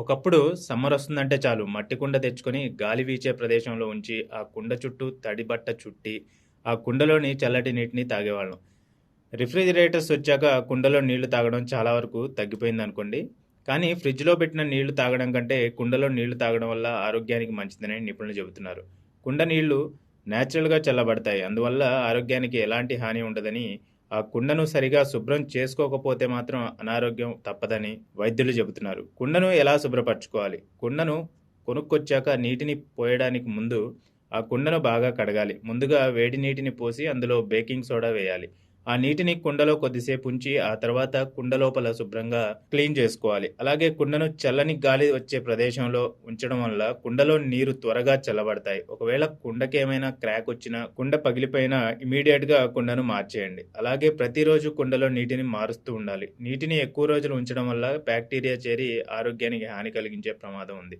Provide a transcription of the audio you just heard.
ఒకప్పుడు సమ్మర్ వస్తుందంటే చాలు. మట్టి కుండ తెచ్చుకొని గాలి వీచే ప్రదేశంలో ఉంచి ఆ కుండ చుట్టూ తడి బట్ట చుట్టి ఆ కుండలోని చల్లటి నీటిని తాగేవాళ్ళం. రిఫ్రిజిరేటర్స్ వచ్చాక కుండలో నీళ్ళు తాగడం చాలా వరకు తగ్గిపోయింది అనుకోండి కానీ ఫ్రిడ్జ్లో పెట్టిన నీళ్ళు తాగడం కంటే కుండలో నీళ్ళు తాగడం వల్ల ఆరోగ్యానికి మంచిదని నిపుణులు చెబుతున్నారు. కుండ నీళ్ళు న్యాచురల్గా చల్లబడతాయి. అందువల్ల ఆరోగ్యానికి ఎలాంటి హాని ఉండదని ఆ కుండను సరిగా శుభ్రం చేసుకోకపోతే మాత్రం అనారోగ్యం తప్పదని వైద్యులు చెబుతున్నారు. కుండను ఎలా శుభ్రపరచుకోవాలి? కుండను కొనుక్కొచ్చాక నీటిని పోయడానికి ముందు ఆ కుండను బాగా కడగాలి. ముందుగా వేడి నీటిని పోసి అందులో బేకింగ్ సోడా వేయాలి. ఆ నీటిని కుండలో కొద్దిసేపు ఉంచి ఆ తర్వాత కుండ లోపల శుభ్రంగా క్లీన్ చేసుకోవాలి. అలాగే కుండను చల్లని గాలి వచ్చే ప్రదేశంలో ఉంచడం వల్ల కుండలో నీరు త్వరగా చల్లబడతాయి. ఒకవేళ కుండకి ఏమైనా క్రాక్ వచ్చినా కుండ పగిలిపోయినా ఇమీడియట్గా కుండను మార్చేయండి. అలాగే ప్రతిరోజు కుండలో నీటిని మారుస్తూ ఉండాలి. నీటిని ఎక్కువ రోజులు ఉంచడం వల్ల బ్యాక్టీరియా చేరి ఆరోగ్యానికి హాని కలిగించే ప్రమాదం ఉంది.